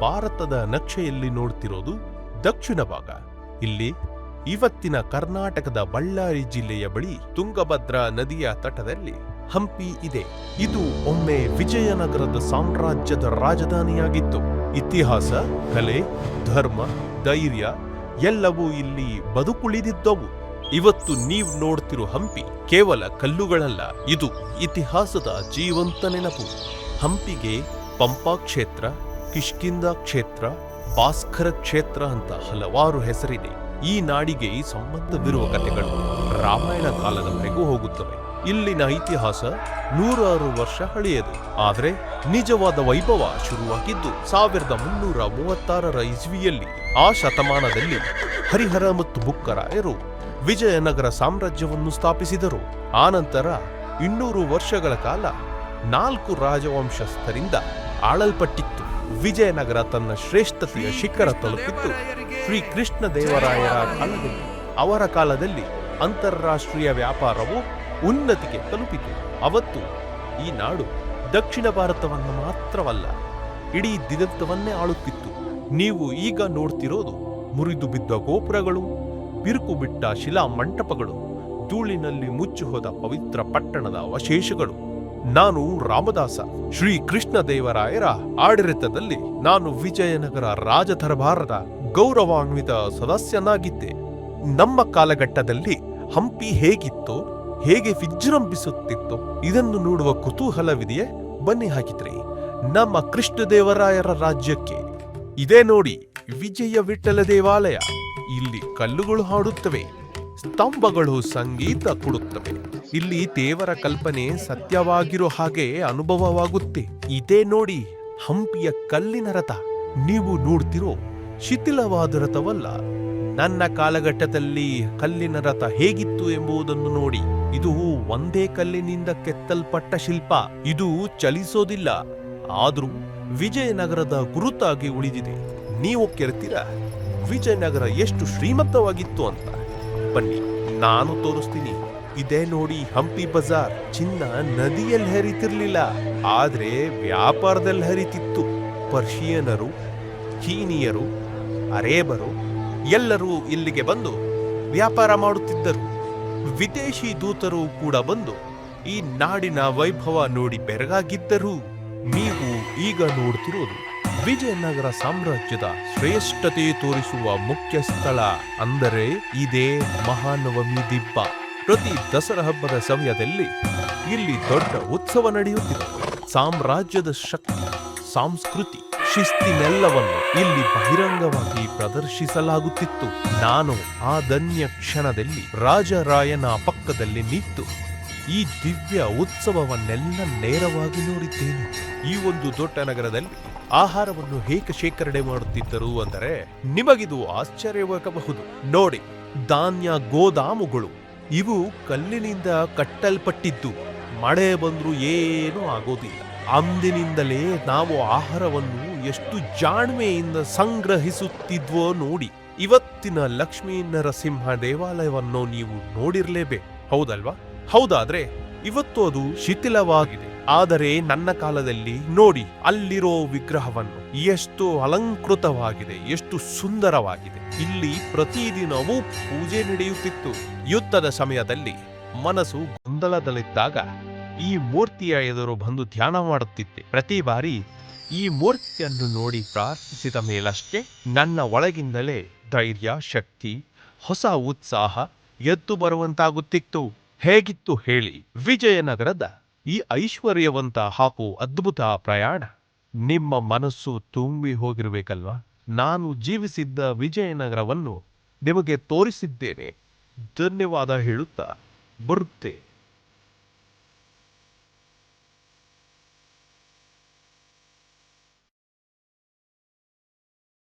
ಭಾರತದ ನಕ್ಷೆಯಲ್ಲಿ ನೋಡ್ತಿರೋದು ದಕ್ಷಿಣ ಭಾಗ. ಇಲ್ಲಿ ಇವತ್ತಿನ ಕರ್ನಾಟಕದ ಬಳ್ಳಾರಿ ಜಿಲ್ಲೆಯ ಬಳಿ ತುಂಗಭದ್ರಾ ನದಿಯ ತಟದಲ್ಲಿ ಹಂಪಿ ಇದೆ. ಇದು ಒಮ್ಮೆ ವಿಜಯನಗರದ ಸಾಮ್ರಾಜ್ಯದ ರಾಜಧಾನಿಯಾಗಿತ್ತು. ಇತಿಹಾಸ, ಕಲೆ, ಧರ್ಮ, ಧೈರ್ಯ ಎಲ್ಲವೂ ಇಲ್ಲಿ ಬದುಕುಳಿದಿದ್ದವು. ಇವತ್ತು ನೀವು ನೋಡ್ತಿರೋ ಹಂಪಿ ಕೇವಲ ಕಲ್ಲುಗಳಲ್ಲ, ಇದು ಇತಿಹಾಸದ ಜೀವಂತ ನೆನಪು. ಹಂಪಿಗೆ ಪಂಪಾ ಕ್ಷೇತ್ರ ಕಿಷ್ಕಿಂದ ಕ್ಷೇತ್ರ, ಭಾಸ್ಕರ ಕ್ಷೇತ್ರ ಅಂತ ಹಲವಾರು ಹೆಸರಿದೆ. ಈ ನಾಡಿಗೆ ಈ ಸಂಬಂಧವಿರುವ ಕಥೆಗಳು ರಾಮಾಯಣ ಕಾಲದವರೆಗೂ ಹೋಗುತ್ತವೆ. ಇಲ್ಲಿನ ಇತಿಹಾಸ ನೂರಾರು ವರ್ಷ ಹಳೆಯದು. ಆದರೆ ನಿಜವಾದ ವೈಭವ ಶುರುವಾಗಿದ್ದು ಸಾವಿರದ ಮುನ್ನೂರ ಮೂವತ್ತಾರರ ಇಸ್ವಿಯಲ್ಲಿ ಆ ಶತಮಾನದಲ್ಲಿ ಹರಿಹರ ಮತ್ತು ಬುಕ್ಕರಾಯರು ವಿಜಯನಗರ ಸಾಮ್ರಾಜ್ಯವನ್ನು ಸ್ಥಾಪಿಸಿದರು. ಆನಂತರ ಇನ್ನೂರು ವರ್ಷಗಳ ಕಾಲ ನಾಲ್ಕು ರಾಜವಂಶಸ್ಥರಿಂದ ಆಳಲ್ಪಟ್ಟಿತ್ತು. ವಿಜಯನಗರ ತನ್ನ ಶ್ರೇಷ್ಠತೆಯ ಶಿಖರ ತಲುಪಿತ್ತು. ಶ್ರೀ ಕೃಷ್ಣ ದೇವರಾಯರ ಕಾಲದಲ್ಲಿ ಅವರ ಕಾಲದಲ್ಲಿ ಅಂತಾರಾಷ್ಟ್ರೀಯ ವ್ಯಾಪಾರವು ಉನ್ನತಿಗೆ ತಲುಪಿತು. ಅವತ್ತು ಈ ನಾಡು ದಕ್ಷಿಣ ಭಾರತವನ್ನು ಮಾತ್ರವಲ್ಲ ಇಡೀ ದಿಗಂತವನ್ನೇ ಆಳುತ್ತಿತ್ತು. ನೀವು ಈಗ ನೋಡ್ತಿರೋದು ಮುರಿದು ಬಿದ್ದ ಗೋಪುರಗಳು ಬಿರುಕು ಬಿಟ್ಟ ಶಿಲಾ ಮಂಟಪಗಳು ಧೂಳಿನಲ್ಲಿ ಮುಚ್ಚಿ ಹೋದ ಪವಿತ್ರ ಪಟ್ಟಣದ ಅವಶೇಷಗಳು. ನಾನು ರಾಮದಾಸ. ಶ್ರೀ ಕೃಷ್ಣ ದೇವರಾಯರ ಆಡಳಿತದಲ್ಲಿ ನಾನು ವಿಜಯನಗರ ರಾಜದರ್ಬಾರದ ಗೌರವಾನ್ವಿತ ಸದಸ್ಯನಾಗಿದ್ದೆ. ನಮ್ಮ ಕಾಲಘಟ್ಟದಲ್ಲಿ ಹಂಪಿ ಹೇಗಿತ್ತು, ಹೇಗೆ ವಿಜೃಂಭಿಸುತ್ತಿತ್ತು, ಇದನ್ನು ನೋಡುವ ಕುತೂಹಲವಿದೆಯೇ? ಬನ್ನಿ ಹಾಕಿದ್ರಿ ನಮ್ಮ ಕೃಷ್ಣದೇವರಾಯರ ರಾಜ್ಯಕ್ಕೆ. ಇದೇ ನೋಡಿ ವಿಜಯ ವಿಠಲ ದೇವಾಲಯ. ಇಲ್ಲಿ ಕಲ್ಲುಗಳು ಹಾಡುತ್ತವೆ. ಸ್ತಂಭಗಳು ಸಂಗೀತ ಕೊಡುತ್ತವೆ. ಇಲ್ಲಿ ದೇವರ ಕಲ್ಪನೆ ಸತ್ಯವಾಗಿರೋ ಹಾಗೆ ಅನುಭವವಾಗುತ್ತೆ. ಇದೇ ನೋಡಿ ಹಂಪಿಯ ಕಲ್ಲಿನ ರಥ. ನೀವು ನೋಡ್ತಿರೋ ಶಿಥಿಲವಾದ ರಥವಲ್ಲ. ನನ್ನ ಕಾಲಘಟ್ಟದಲ್ಲಿ ಕಲ್ಲಿನ ರಥ ಹೇಗಿತ್ತು ಎಂಬುದನ್ನು ನೋಡಿ. ಇದು ಒಂದೇ ಕಲ್ಲಿನಿಂದ ಕೆತ್ತಲ್ಪಟ್ಟ ಶಿಲ್ಪ. ಇದು ಚಲಿಸೋದಿಲ್ಲ. ಆದರೂ ವಿಜಯನಗರದ ಗುರುತಾಗಿ ಉಳಿದಿದೆ. ನೀವು ಕೆರ್ತೀರಾ ವಿಜಯನಗರ ಎಷ್ಟು ಶ್ರೀಮಂತವಾಗಿತ್ತು ಅಂತ? ಬನ್ನಿ, ನಾನು ತೋರಿಸ್ತೀನಿ. ಇದೇ ನೋಡಿ ಹಂಪಿ ಬಜಾರ್. ಚಿನ್ನ ನದಿಯಲ್ಲಿ ಹರಿತಿರ್ಲಿಲ್ಲ, ಆದ್ರೆ ವ್ಯಾಪಾರದಲ್ಲಿ ಹರಿತಿತ್ತು. ಪರ್ಷಿಯನರು, ಚೀನಿಯರು, ಅರೇಬರು ಎಲ್ಲರೂ ಇಲ್ಲಿಗೆ ಬಂದು ವ್ಯಾಪಾರ ಮಾಡುತ್ತಿದ್ದರು. ವಿದೇಶಿ ದೂತರು ಕೂಡ ಬಂದು ಈ ನಾಡಿನ ವೈಭವ ನೋಡಿ ಬೆರಗಾಗಿದ್ದರು. ನೀವು ಈಗ ನೋಡ್ತಿರೋದು ವಿಜಯನಗರ ಸಾಮ್ರಾಜ್ಯದ ಶ್ರೇಷ್ಠತೆ ತೋರಿಸುವ ಮುಖ್ಯ ಸ್ಥಳ ಅಂದರೆ ಇದೇ ಮಹಾನವಮಿ ದಿಬ್ಬ. ಪ್ರತಿ ದಸರಾ ಹಬ್ಬದ ಸಮಯದಲ್ಲಿ ಇಲ್ಲಿ ದೊಡ್ಡ ಉತ್ಸವ ನಡೆಯುತ್ತಿತ್ತು ಸಾಮ್ರಾಜ್ಯದ ಶಕ್ತಿ, ಸಂಸ್ಕೃತಿ, ಶಿಸ್ತಿನೆಲ್ಲವನ್ನು ಇಲ್ಲಿ ಬಹಿರಂಗವಾಗಿ ಪ್ರದರ್ಶಿಸಲಾಗುತ್ತಿತ್ತು. ನಾನು ಆ ಧನ್ಯ ಕ್ಷಣದಲ್ಲಿ ರಾಜರಾಯನ ಪಕ್ಕದಲ್ಲಿ ನಿಂತು ಈ ದಿವ್ಯ ಉತ್ಸವವನ್ನೆಲ್ಲ ನೇರವಾಗಿ ನೋಡಿದ್ದೇನೆ. ಈ ಒಂದು ದೊಡ್ಡ ನಗರದಲ್ಲಿ ಆಹಾರವನ್ನು ಹೇಗೆ ಶೇಖರಣೆ ಮಾಡುತ್ತಿದ್ದರು ಅಂದರೆ ನಿಮಗಿದು ಆಶ್ಚರ್ಯವಾಗಬಹುದು. ನೋಡಿ, ಧಾನ್ಯ ಗೋದಾಮುಗಳು, ಇವು ಕಲ್ಲಿನಿಂದ ಕಟ್ಟಲ್ಪಟ್ಟಿದ್ದು, ಮಳೆ ಬಂದರೂ ಏನೂ ಆಗೋದಿಲ್ಲ. ಅಂದಿನಿಂದಲೇ ನಾವು ಆಹಾರವನ್ನು ಎಷ್ಟು ಜಾಣ್ಮೆಯಿಂದ ಸಂಗ್ರಹಿಸುತ್ತಿದ್ವೋ ನೋಡಿ, ಇವತ್ತಿನ ಲಕ್ಷ್ಮೀ ನರಸಿಂಹ ದೇವಾಲಯವನ್ನು ನೀವು ನೋಡಿರಲೇಬೇಕು. ಹೌದಲ್ವಾ? ಹೌದಾದ್ರೆ, ಇವತ್ತು ಅದು ಶಿಥಿಲವಾಗಿದೆ. ಆದರೆ ನನ್ನ ಕಾಲದಲ್ಲಿ ನೋಡಿ, ಅಲ್ಲಿರೋ ವಿಗ್ರಹವನ್ನು ಎಷ್ಟು ಅಲಂಕೃತವಾಗಿದೆ, ಎಷ್ಟು ಸುಂದರವಾಗಿದೆ. ಇಲ್ಲಿ ಪ್ರತಿದಿನವೂ ಪೂಜೆ ನಡೆಯುತ್ತಿತ್ತು. ಯುದ್ಧದ ಸಮಯದಲ್ಲಿ ಮನಸ್ಸು ಗೊಂದಲದಲ್ಲಿದ್ದಾಗ ಈ ಮೂರ್ತಿಯ ಎದುರು ಬಂದು ಧ್ಯಾನ ಮಾಡುತ್ತಿತ್ತೆ ಪ್ರತಿ ಬಾರಿ ಈ ಮೂರ್ತಿಯನ್ನು ನೋಡಿ ಪ್ರಾರ್ಥಿಸಿದ ಮೇಲಷ್ಟೇ ನನ್ನ ಒಳಗಿಂದಲೇ ಧೈರ್ಯ, ಶಕ್ತಿ, ಹೊಸ ಉತ್ಸಾಹ ಎದ್ದು ಬರುವಂತಾಗುತ್ತಿತ್ತು. ಹೇಗಿತ್ತು ಹೇಳಿ ವಿಜಯನಗರದ ಈ ಐಶ್ವರ್ಯವಂತ ಹಾಗೂ ಅದ್ಭುತ ಪ್ರಯಾಣ. ನಿಮ್ಮ ಮನಸ್ಸು ತುಂಬಿ ಹೋಗಿರಬೇಕಲ್ವಾ? ನಾನು ಜೀವಿಸಿದ್ದ ವಿಜಯನಗರವನ್ನು ನಿಮಗೆ ತೋರಿಸಿದ್ದೇನೆ. ಧನ್ಯವಾದ ಹೇಳುತ್ತಾ, ಬರುತ್ತೆ.